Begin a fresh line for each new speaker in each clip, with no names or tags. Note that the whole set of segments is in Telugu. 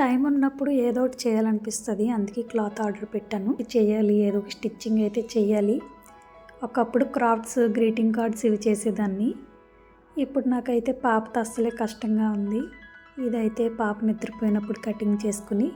టైం ఉన్నప్పుడు ఏదో ఒకటి చేయాలనిపిస్తుంది. అందుకే క్లాత్ ఆర్డర్ పెట్టాను. ఇది చేయాలి ఏదో ఒక స్టిచ్చింగ్ అయితే చేయాలి. ఒకప్పుడు క్రాఫ్ట్స్ గ్రీటింగ్ కార్డ్స్ ఇవి చేసేదాన్ని. ఇప్పుడు నాకైతే పాపతో అస్సలే కష్టంగా ఉంది. ఇదైతే పాప నిద్రపోయినప్పుడు కటింగ్ చేసుకుని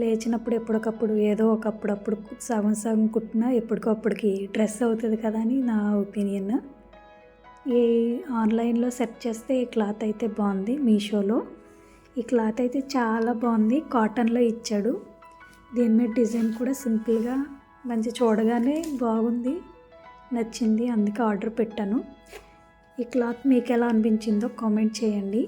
లేచినప్పుడు ఎప్పటికప్పుడు ఏదో ఒకప్పుడప్పుడు సగం సగం కుట్టినా ఎప్పటికప్పుడుకి డ్రెస్ అవుతుంది కదా అని నా ఒపీనియన్. ఈ ఆన్లైన్లో సెర్చ్ చేస్తే ఈ క్లాత్ అయితే బాగుంది మీషోలో. ఈ క్లాత్ అయితే చాలా బాగుంది. కాటన్లో ఇచ్చాడు. దీని మీద డిజైన్ కూడా సింపుల్గా మంచి చూడగానే బాగుంది. నచ్చింది. అందుకే ఆర్డర్ పెట్టాను. ఈ క్లాత్ మీకు ఎలా అనిపించిందో కామెంట్ చేయండి.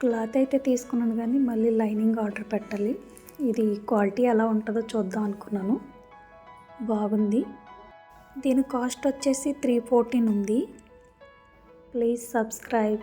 క్లాత్ అయితే తీసుకున్నాను కానీ మళ్ళీ లైనింగ్ ఆర్డర్ పెట్టాలి. ఇది క్వాలిటీ ఎలా ఉంటుందో చూద్దాం అనుకున్నాను. బాగుంది. దీని కాస్ట్ వచ్చేసి త్రీ ఫోర్టీన్ ఉంది. Please subscribe.